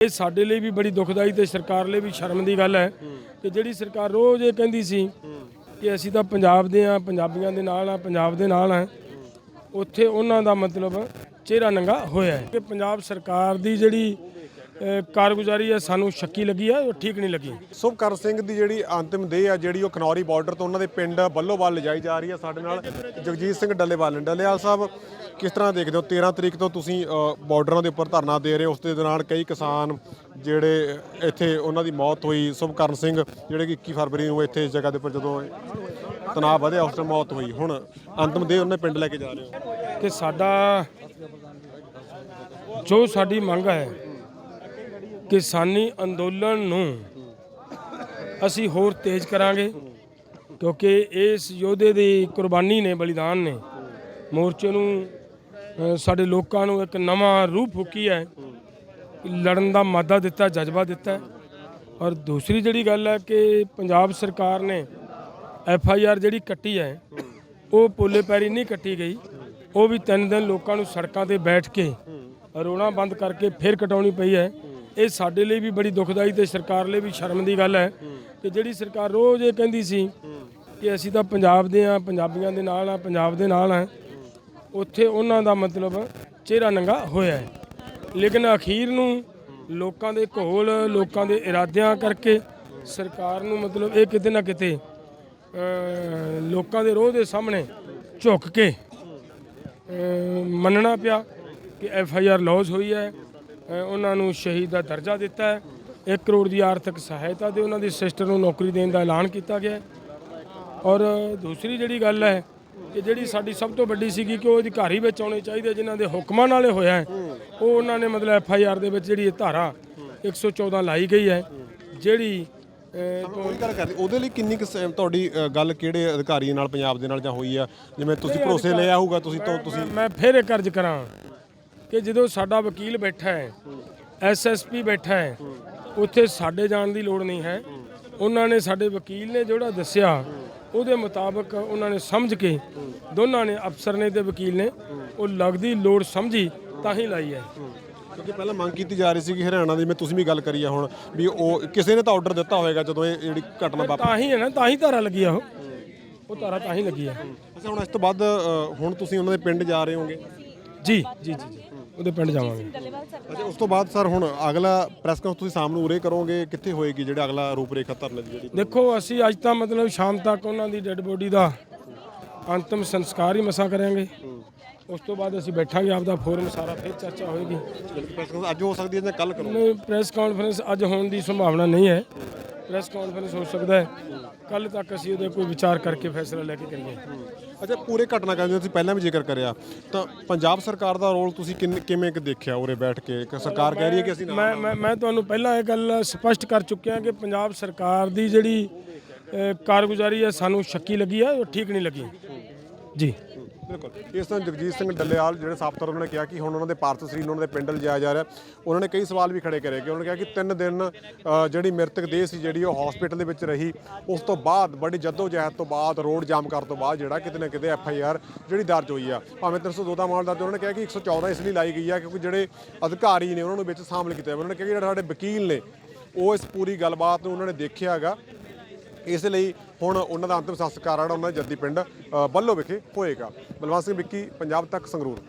ਇਹ ਸਾਡੇ ਲਈ ਵੀ ਬੜੀ ਦੁਖਦਾਈ ਤੇ ਸਰਕਾਰ ਲਈ ਵੀ ਸ਼ਰਮ ਦੀ ਗੱਲ ਹੈ ਕਿ ਜਿਹੜੀ ਸਰਕਾਰ ਰੋਜ਼ ਇਹ ਕਹਿੰਦੀ ਸੀ ਕਿ ਅਸੀਂ ਤਾਂ ਪੰਜਾਬ ਦੇ ਆ ਪੰਜਾਬੀਆਂ ਦੇ ਨਾਲ ਆ ਪੰਜਾਬ ਦੇ ਨਾਲ ਆ ਉੱਥੇ ਉਹਨਾਂ ਦਾ ਮਤਲਬ ਚਿਹਰਾ ਨੰਗਾ ਹੋਇਆ ਹੈ ਕਿ ਪੰਜਾਬ ਸਰਕਾਰ ਦੀ ਜਿਹੜੀ ਕਾਰਗੁਜ਼ਾਰੀ ਹੈ ਸਾਨੂੰ ਸ਼ੱਕੀ ਲੱਗੀ ਹੈ ਉਹ ਠੀਕ ਨਹੀਂ ਲੱਗੀ। ਸੁਭਕਰਨ ਸਿੰਘ ਦੀ ਜਿਹੜੀ ਅੰਤਿਮ ਦੇਹ ਆ ਜਿਹੜੀ ਉਹ ਖਨੌਰੀ ਬਾਰਡਰ ਤੋਂ ਉਹਨਾਂ ਦੇ ਪਿੰਡ ਬੱਲੋਵਾਲ ਲਿਜਾਈ ਜਾ ਰਹੀ ਹੈ ਸਾਡੇ ਨਾਲ। ਜਗਜੀਤ ਸਿੰਘ ਡੱਲੇਵਾਲ ਡੱਲੇਵਾਲ ਸਾਹਿਬ ਕਿਸ ਤਰ੍ਹਾਂ ਦੇਖਦੇ ਹੋ? 13 ਤਰੀਕ ਤੋਂ ਤੁਸੀਂ ਬਾਰਡਰਾਂ ਦੇ ਉੱਪਰ ਧਰਨਾ ਦੇ ਰਹੇ ਹੋ। ਉਸ ਦੇ ਦੌਰਾਨ ਕਈ ਕਿਸਾਨ ਜਿਹੜੇ ਇੱਥੇ ਉਹਨਾਂ ਦੀ ਮੌਤ ਹੋਈ। ਸੁਭਕਰਨ ਸਿੰਘ ਜਿਹੜੇ ਕਿ 21 ਫਰਵਰੀ ਨੂੰ ਇੱਥੇ ਇਸ ਜਗ੍ਹਾ ਦੇ ਉੱਪਰ ਜਦੋਂ ਤਣਾਅ ਵਧਿਆ ਉਸ ਤੋਂ ਮੌਤ ਹੋਈ। ਹੁਣ ਅੰਤਿਮ ਦੇਹ ਉਹਨੇ ਪਿੰਡ ਲੈ ਕੇ ਜਾ ਰਹੇ ਹੋ। ਕਿ ਸਾਡਾ ਜੋ ਸਾਡੀ ਮੰਗ ਹੈ ਕਿਸਾਨੀ ਅੰਦੋਲਨ ਨੂੰ ਅਸੀਂ ਹੋਰ ਤੇਜ਼ ਕਰਾਂਗੇ, ਕਿਉਂਕਿ ਇਸ ਯੋਧੇ ਦੀ ਕੁਰਬਾਨੀ ਨੇ, ਬਲੀਦਾਨ ਨੇ, ਮੋਰਚੇ ਨੂੰ ਸਾਡੇ ਲੋਕਾਂ ਨੂੰ ਇੱਕ ਨਵਾਂ ਰੂਹ ਫੂਕੀ ਹੈ। ਲੜਨ ਦਾ ਮਾਦਾ ਦਿੱਤਾ, ਜਜ਼ਬਾ ਦਿੱਤਾ। ਔਰ ਦੂਸਰੀ ਜਿਹੜੀ ਗੱਲ ਹੈ ਕਿ ਪੰਜਾਬ ਸਰਕਾਰ ਨੇ ਐਫ ਆਈ ਆਰ ਜਿਹੜੀ ਕੱਟੀ ਹੈ, ਉਹ ਪੋਲੇ ਪੈਰੀ ਨਹੀਂ ਕੱਟੀ ਗਈ। ਉਹ ਵੀ ਤਿੰਨ ਦਿਨ ਲੋਕਾਂ ਨੂੰ ਸੜਕਾਂ ਤੇ ਬੈਠ ਕੇ ਰੋਣਾ ਬੰਦ ਕਰਕੇ ਫਿਰ ਕਟਾਉਣੀ ਪਈ ਹੈ। ਇਹ ਸਾਡੇ ਲਈ ਵੀ ਬੜੀ ਦੁਖਦਾਈ ਤੇ ਸਰਕਾਰ ਲਈ ਵੀ ਸ਼ਰਮ ਦੀ ਗੱਲ ਹੈ ਕਿ ਜਿਹੜੀ ਸਰਕਾਰ ਰੋਜ਼ ਇਹ ਕਹਿੰਦੀ ਸੀ ਕਿ ਅਸੀਂ ਤਾਂ ਪੰਜਾਬ ਦੇ ਆ ਪੰਜਾਬੀਆਂ ਦੇ ਨਾਲ ਆ ਪੰਜਾਬ ਦੇ ਨਾਲ ਆ ਉੱਥੇ ਉਹਨਾਂ ਦਾ ਮਤਲਬ ਚਿਹਰਾ ਨੰਗਾ ਹੋਇਆ ਹੈ। ਲੇਕਿਨ ਅਖੀਰ ਨੂੰ ਲੋਕਾਂ ਦੇ ਘੋਲ, ਲੋਕਾਂ ਦੇ ਇਰਾਦਿਆਂ ਕਰਕੇ ਸਰਕਾਰ ਨੂੰ ਮਤਲਬ ਇਹ ਕਿਤੇ ਨਾ ਕਿਤੇ ਲੋਕਾਂ ਦੇ ਰੋਹ ਦੇ ਸਾਹਮਣੇ ਝੁੱਕ ਕੇ ਮੰਨਣਾ ਪਿਆ ਕਿ ਐਫ ਆਈ ਆਰ ਲੌਸ ਹੋਈ ਹੈ ਉਹਨਾਂ ਨੂੰ ਸ਼ਹੀਦ ਦਾ ਦਰਜਾ ਦਿੱਤਾ ਹੈ। 1 ਕਰੋੜ ਦੀ ਆਰਥਿਕ ਸਹਾਇਤਾ ਦੇ ਉਹਨਾਂ ਦੀ ਸਿਸਟਰ ਨੂੰ ਨੌਕਰੀ ਦੇਣ ਦਾ ਐਲਾਨ ਕੀਤਾ ਗਿਆ ਹੈ। ਔਰ ਦੂਸਰੀ ਜਿਹੜੀ ਗੱਲ ਹੈ ਕਿ ਜਿਹੜੀ ਸਾਡੀ ਸਭ ਤੋਂ ਵੱਡੀ ਸੀਗੀ ਕਿ ਉਹ ਅਧਿਕਾਰੀ ਵਿੱਚ ਆਉਣੇ ਚਾਹੀਦੇ ਜਿਨ੍ਹਾਂ ਦੇ ਹੁਕਮਾਂ ਨਾਲੇ ਹੋਇਆ ਹੈ। ਉਹ ਉਹਨਾਂ ਨੇ ਮਤਲਬ ਐਫ ਆਈ ਆਰ ਦੇ ਵਿੱਚ ਜਿਹੜੀ ਇਹ ਧਾਰਾ 114 ਲਾਈ ਗਈ ਹੈ ਜਿਹੜੀ ਉਹੀ ਗੱਲ ਕਰਦੇ ਉਹਦੇ ਲਈ ਕਿੰਨੀ ਕੁ ਸ- ਤੁਹਾਡੀ ਅ, ਗੱਲ ਕਿਹੜੇ ਅਧਿਕਾਰੀ ਨਾਲ ਪੰਜਾਬ ਦੇ ਨਾਲ ਜਾਂ ਹੋਈ ਆ? ਜਿਵੇਂ ਤੁਸੀਂ ਭਰੋਸੇ ਲਿਆ ਹੋਊਗਾ ਤੁਸੀਂ ਤੋਂ ਤੁਸੀਂ ਮੈਂ ਫਿਰ ਇੱਕ ਅਰਜ਼ ਕਰਾਂ। ਕਿ ਜਦੋਂ ਸਾਡਾ ਵਕੀਲ ਬੈਠਾ ਹੈ ਐਸਐਸਪੀ ਬੈਠਾ ਹੈ ਉੱਥੇ ਸਾਡੇ ਜਾਣ ਦੀ ਲੋੜ ਨਹੀਂ ਹੈ। ਉਹਨਾਂ ਨੇ ਸਾਡੇ ਵਕੀਲ ਨੇ ਜਿਹੜਾ ਦੱਸਿਆ ਉਹਦੇ ਮੁਤਾਬਕ ਉਹਨਾਂ ਨੇ ਸਮਝ ਕੇ ਦੋਨਾਂ ਨੇ ਅਫਸਰ ਨੇ ਤੇ ਵਕੀਲ ਨੇ ਉਹ ਲੱਗਦੀ ਲੋੜ ਸਮਝੀ ਤਾਂ ਹੀ ਲਾਈ ਹੈ। ਕਿਉਂਕਿ ਪਹਿਲਾਂ ਮੰਗ ਕੀਤੀ ਜਾ ਰਹੀ ਸੀ ਕਿ ਹਰਿਆਣਾ ਦੀ ਮੈਂ ਤੁਸੀਂ ਵੀ ਗੱਲ ਕਰੀ ਆ ਹੁਣ ਵੀ ਉਹ ਕਿਸੇ ਨੇ ਤਾਂ ਆਰਡਰ ਦਿੱਤਾ ਹੋਵੇਗਾ ਜਦੋਂ ਇਹ ਜਿਹੜੀ ਘਟਨਾ ਵਾਪਰੀ। ਤਾਂ ਹੀ ਹੈ ਨਾ ਤਾਂ ਹੀ ਧਾਰਾ ਲੱਗੀ ਆ ਉਹ। ਉਹ ਧਾਰਾ ਤਾਂ ਹੀ ਲੱਗੀ ਆ। ਅੱਛਾ ਹੁਣ ਇਸ ਤੋਂ ਬਾਅਦ ਹੁਣ ਤੁਸੀਂ ਉਹਨਾਂ ਦੇ ਪਿੰਡ ਜਾ ਰਹੇ ਹੋਗੇ? ਜੀ ਜੀ ਜੀ। ਉਹਦੇ ਪਿੰਡ ਜਾਵਾਂਗੇ। ਅੱਛਾ ਉਸ ਤੋਂ ਬਾਅਦ ਸਰ ਹੁਣ ਅਗਲਾ ਪ੍ਰੈਸ ਕਾਨਫਰੰਸ ਤੁਸੀਂ ਸਾਹਮਣੇ ਉਰੇ ਕਰੋਗੇ ਕਿੱਥੇ ਹੋਏਗੀ ਜਿਹੜਾ ਅਗਲਾ ਰੂਪਰੇਖਾ ਧਰਨੇ ਦੀ ਜਿਹੜੀ ਦੇਖੋ ਅਸੀਂ ਅੱਜ ਤਾਂ ਮਤਲਬ ਸ਼ਾਮ ਤੱਕ ਉਹਨਾਂ ਦੀ ਡੈੱਡ ਬੋਡੀ ਦਾ ਅੰਤਮ ਸੰਸਕਾਰ ਹੀ ਮਸਾ ਕਰਾਂਗੇ। ਉਸ ਤੋਂ ਬਾਅਦ ਅਸੀਂ ਬੈਠਾਂਗੇ ਆਪਦਾ ਫੋਰਮ ਸਾਰਾ ਫਿਰ ਚਰਚਾ ਹੋਏਗੀ। ਪ੍ਰੈਸ ਕਾਨਫਰੰਸ ਅੱਜ ਹੋ ਸਕਦੀ ਹੈ ਜਾਂ ਕੱਲ ਕਰੋ ਨਹੀਂ ਪ੍ਰੈਸ ਕਾਨਫਰੰਸ ਅੱਜ ਹੋਣ ਦੀ ਸੰਭਾਵਨਾ ਨਹੀਂ ਹੈ। ਪ੍ਰੈਸ ਕਾਨਫਰੰਸ ਹੋ ਸਕਦਾ ਹੈ। ਕੱਲ ਤੱਕ ਅਸੀਂ ਉਹਦੇ ਕੋਈ ਵਿਚਾਰ ਕਰਕੇ ਫੈਸਲਾ ਲੈ ਕੇ ਕਰੀਏ। ਅੱਛਾ ਪੂਰੇ ਘਟਨਾ ਕਰਦੇ ਤੁਸੀਂ ਪਹਿਲਾਂ ਵੀ ਜ਼ਿਕਰ ਕਰਿਆ। ਤਾਂ ਪੰਜਾਬ ਸਰਕਾਰ ਦਾ ਰੋਲ ਤੁਸੀਂ ਕਿੰਨ- ਕਿਵੇਂ ਕੁ ਦੇਖਿਆ ਉਰੇ ਬੈਠ ਕੇ? ਕਿ ਸਰਕਾਰ ਕਹਿ ਰਹੀ ਹੈ ਕਿ ਅਸੀਂ ਮੈਂ ਮੈਂ ਮੈਂ ਤੁਹਾਨੂੰ ਪਹਿਲਾਂ ਇਹ ਗੱਲ ਸਪਸ਼ਟ ਕਰ ਚੁੱਕਿਆ ਕਿ ਪੰਜਾਬ ਸਰਕਾਰ ਦੀ ਜਿਹੜੀ ਅ, ਕਾਰਗੁਜ਼ਾਰੀ ਹੈ ਸਾਨੂੰ ਸ਼ੱਕੀ ਲੱਗੀ ਹੈ ਉਹ ਠੀਕ ਨਹੀਂ ਲੱਗੀ। ਜੀ। ਬਿਲਕੁਲ। ਇਸ ਤਰ੍ਹਾਂ ਜਗਜੀਤ ਸਿੰਘ ਡੱਲੇਵਾਲ ਜਿਹੜੇ ਸਾਫਤਰ ਉਹਨਾਂ ਨੇ ਕਿਹਾ ਕਿ ਹੁਣ ਉਹਨਾਂ ਦੇ ਪਾਰਥ ਸਰੀਰ ਨੂੰ ਉਹਨਾਂ ਦੇ ਪਿੰਡ ਲਿਜਾਇਆ ਜਾ ਰਿਹਾ ਉਹਨਾਂ ਨੇ ਕਈ ਸਵਾਲ ਵੀ ਖੜੇ ਕਰੇ ਕਿ ਉਹਨਾਂ ਨੇ ਕਿਹਾ ਕਿ ਤਿੰਨ ਦਿਨ ਜਿਹੜੀ ਮ੍ਰਿਤਕ ਦੇਹ ਸੀ ਜਿਹੜੀ ਉਹ ਹਸਪੀਟਲ ਦੇ ਵਿੱਚ ਰਹੀ, ਉਸ ਤੋਂ ਬਾਅਦ, ਬੜੀ ਜਹਿਦ ਤੋਂ ਬਾਅਦ, ਰੋਡ ਜਾਮ ਕਰਨ ਤੋਂ ਬਾਅਦ ਜਿਹੜਾ ਕਿਤੇ ਨਾ ਕਿਤੇ ਐਫ ਆਈ ਆਰ ਜਿਹੜੀ ਦਰਜ ਹੋਈ ਆ। ਭਾਵੇਂ 302 ਦਾ ਮਾਮਲਾ ਦਰਜ ਉਹਨਾਂ ਨੇ ਕਿਹਾ ਕਿ 114 ਇਸ ਲਈ ਲਾਈ ਗਈ ਆ ਕਿਉਂਕਿ ਜਿਹੜੇ ਅਧਿਕਾਰੀ ਨੇ ਉਹਨਾਂ ਨੂੰ ਵਿੱਚ ਸ਼ਾਮਲ ਕੀਤਾ ਉਹਨਾਂ ਨੇ ਕਿਹਾ ਕਿ ਜਿਹੜੇ ਸਾਡੇ ਵਕੀਲ ਨੇ, ਉਹ ਇਸ ਪੂਰੀ ਗੱਲਬਾਤ ਨੂੰ ਉਹਨਾਂ ਨੇ ਦੇਖਿਆ ਹੈਗਾ। ਇਸ ਲਈ ਹੁਣ ਉਹਨਾਂ ਦਾ ਅੰਤਿਮ ਸੰਸਕਾਰ ਜਿਹੜਾ ਉਹਨਾਂ ਦੇ ਜੱਦੀ ਪਿੰਡ ਅ, ਬੱਲੋ ਵਿਖੇ ਹੋਏਗਾ। ਬਲਵੰਤ ਸਿੰਘ ਵਿੱਕੀ ਪੰਜਾਬ ਤੱਕ ਸੰਗਰੂਰ।